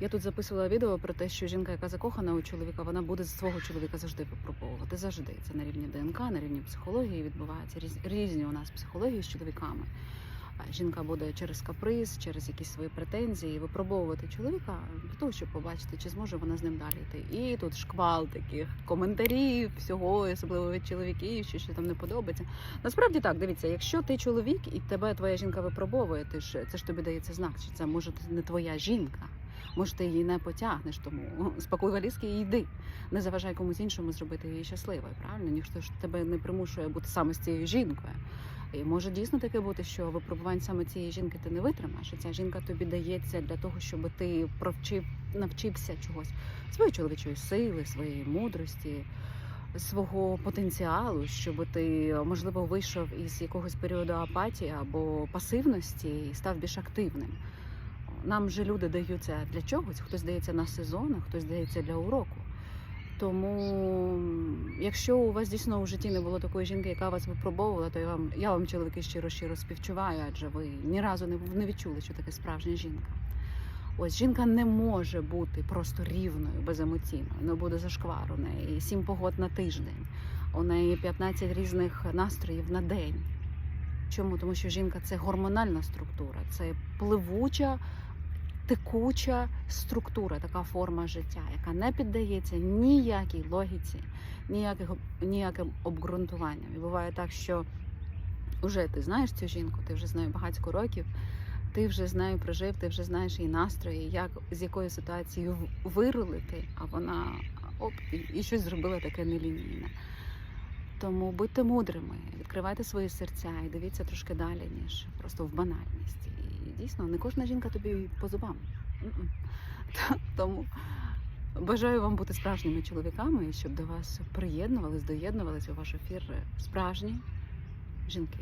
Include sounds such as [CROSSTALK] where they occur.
Я тут записувала відео про те, що жінка, яка закохана у чоловіка, вона буде свого чоловіка завжди випробовувати. Завжди. Це на рівні ДНК, на рівні психології відбувається. Різ- Різні у нас психології з чоловіками. Жінка буде через каприз, через якісь свої претензії випробовувати чоловіка для того, щоб побачити, чи зможе вона з ним далі йти. І тут шквал таких коментарів, всього, особливо від чоловіків, що, що там не подобається. Насправді так, дивіться, якщо ти чоловік і тебе твоя жінка випробовує, ти ж це ж тобі дається знак, що це може не твоя жінка. Може, ти її не потягнеш, тому [LAUGHS] спакуй валізки і йди. Не заважай комусь іншому зробити її щасливою. Правильно, ніхто ж тебе не примушує бути саме з цією жінкою. І може дійсно таке бути, що випробувань саме цієї жінки ти не витримаєш. Ця жінка тобі дається для того, щоб ти провчив, навчився чогось своєї чоловічої сили, своєї мудрості, свого потенціалу, щоб ти можливо вийшов із якогось періоду апатії або пасивності і став більш активним. Нам же люди даються для чогось, хтось дається на сезон, а хтось дається для уроку. Тому, якщо у вас дійсно у житті не було такої жінки, яка вас випробовувала, то я вам, я вам чоловіки щиро щиро співчуваю, адже ви ні разу не, не відчули, що таке справжня жінка. Ось жінка не може бути просто рівною, беземоційною. Не буде зашквар у неї сім погод на тиждень, у неї 15 різних настроїв на день. Чому? Тому що жінка це гормональна структура, це пливуча, текуча структура, така форма життя, яка не піддається ніякій логіці, ніяких, ніяким обґрунтуванням. І буває так, що вже ти знаєш цю жінку, ти вже з нею багатько років, ти вже з нею прожив, ти вже знаєш її настрої, як з якої ситуації в- вирулити, а вона оп, і щось зробила таке нелінійне. Тому будьте мудрими, відкривайте свої серця і дивіться трошки далі, ніж просто в банальність. І дійсно, не кожна жінка тобі по зубам. [LAUGHS] Тому бажаю вам бути справжніми чоловіками, і щоб до вас приєднувались, доєднувались у ваш ефір справжні жінки.